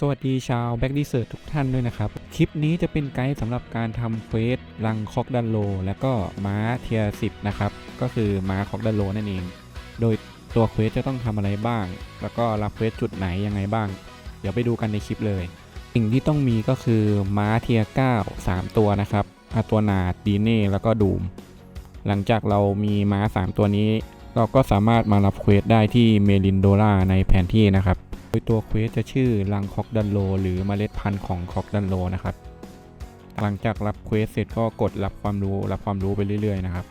สวัสดีชาวแบ็กดีเซิร์ทุกท่านด้วยนะครับ คลิปนี้จะเป็นไกด์สำหรับการทำเควสลังคอกดันโล และก็ม้าเทียสิบนะครับ ก็คือม้าคอกดันโลนั่นเอง โดยตัวเควสจะต้องทำอะไรบ้าง แล้วก็รับเควสจุดไหนยังไงบ้าง เดี๋ยวไปดูกันในคลิปเลย สิ่งที่ต้องมีก็คือม้าเทีย9 3ตัวนะครับอาตัวนาดดีเน่แล้วก็ดูม หลังจากเรามีม้า 3 ตัวนี้ เราก็สามารถมารับเควสได้ที่เมลินโดล่าในแผนที่นะครับ ยตัวเควสจะชื่อลังคอกดันโล หรือเมล็ดพันธุ์ของคอกดันโลนะครับ หลังจากรับเควสเสร็จก็กดรับความรู้รับความรู้ไปเรื่อยๆนะครับ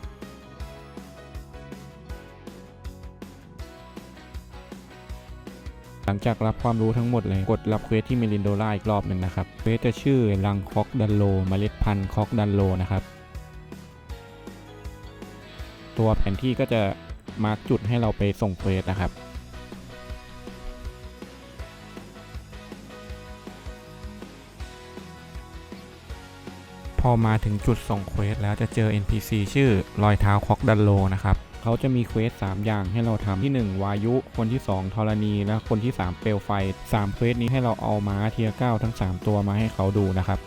หลังจากรับความรู้ทั้งหมดเลย กดรับเควสที่เมลินโดล่าอีกรอบหนึ่งนะครับเควสจะชื่อลังคอกดันโลเมล็ดพันธุ์คอกดันโลนะครับ ตัวแผนที่ก็จะมาร์กจุดให้เราไปส่งเควสนะครับ อมาถึงจุดส่งเควสแล้วจะเจอ NPC ชื่อรอยเท้าคอกดันโลนะครับเขาจะมีเควส3อย่างให้เราทำที่ 1 วายุ คนที่ 2 ธรณี และคนที่ 3 เปลวไฟ 3 เควสนี้ให้เราเอาม้าเทียร์9ทั้ง 3 ตัวมาให้เขาดูนะครับ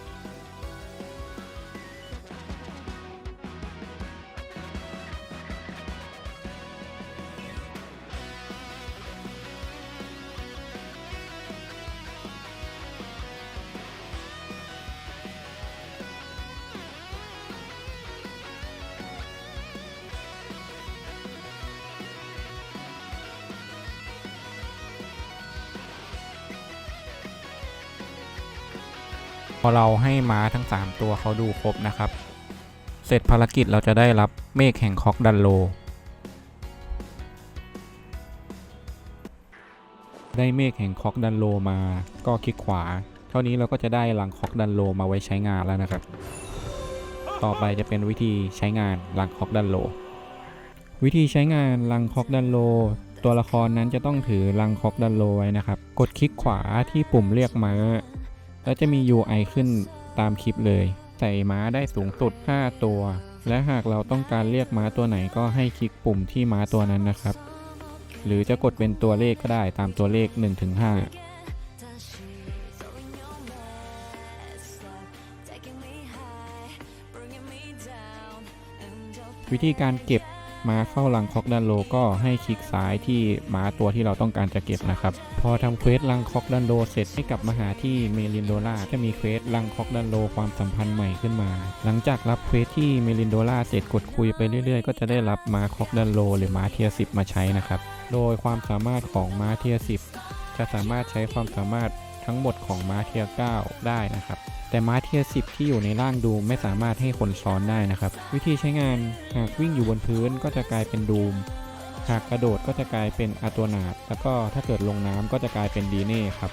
พอเราให้ม้าทั้ง 3 ตัวเขาดูครบนะครับ เสร็จภารกิจเราจะได้รับเมฆแห่งคอกดันโล ได้เมฆแห่งคอกดันโลมาก็คลิกขวา เท่านี้เราก็จะได้ลังคอกดันโลมาไว้ใช้งานแล้วนะครับ ต่อไปจะเป็นวิธีใช้งานลังคอกดันโล วิธีใช้งานลังคอกดันโล ตัวละครนั้นจะต้องถือลังคอกดันโลไว้นะครับ กดคลิกขวาที่ปุ่มเรียกม้า แล้วจะมี UI ขึ้นตามคลิปเลย ใส่ม้าได้สูงสุด 5 ตัว และหากเราต้องการเรียกม้าตัวไหนก็ให้คลิกปุ่มที่ม้าตัวนั้นนะครับ หรือจะกดเป็นตัวเลขก็ได้ตามตัวเลข 1-5วิธีการเก็บ ม้าเข้าลังคอกดันโลก็ให้คลิกซ้ายที่ม้าตัวที่เราต้องการจะเก็บนะครับ พอทำเควสลังคอกดันโลเสร็จให้กลับมาหาที่เมลินโดล่าจะมีเควสลังคอกดันโลความสัมพันธ์ใหม่ขึ้นมา หลังจากรับเควสที่เมลินโดล่าเสร็จกดคุยไปเรื่อยๆ ก็จะได้รับม้าคอกดันโลหรือม้าเทียสิบมาใช้นะครับ โดยความสามารถของม้าเทียสิบจะสามารถใช้ความสามารถ ทั้งหมดของม้าเทีย9ได้นะครับ แต่ม้าเทียร์10 ที่อยู่ในร่างดูไม่สามารถให้คนซ้อนได้นะครับ วิธีใช้งานหากวิ่งอยู่บนพื้นก็จะกลายเป็นดูมหากกระโดดก็จะกลายเป็นอาตัวนาดแล้วก็ถ้าเกิดลงน้ำก็จะกลายเป็นดีเน่ครับ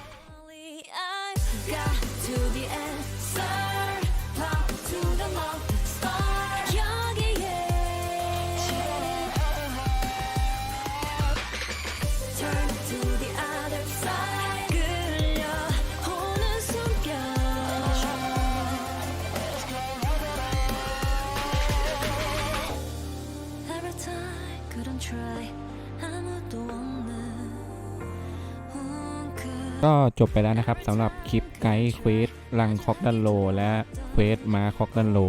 ก็จบไปแล้วนะครับสำหรับคลิปไกด์เควสลังคอกดันโล และเควสมาคอกดันโล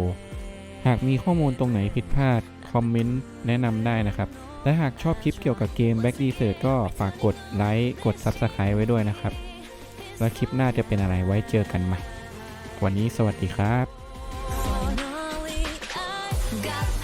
หากมีข้อมูลตรงไหนผิดพลาด คอมเมนต์แนะนำได้นะครับ และหากชอบคลิปเกี่ยวกับเกม Back d e s e r t ก็ฝากกดไลค์กด Subscribe ไว้ด้วยนะครับ แล้วคลิปหน้าจะเป็นอะไรไว้เจอกันใหม่วันนี้สวัสดีครับ got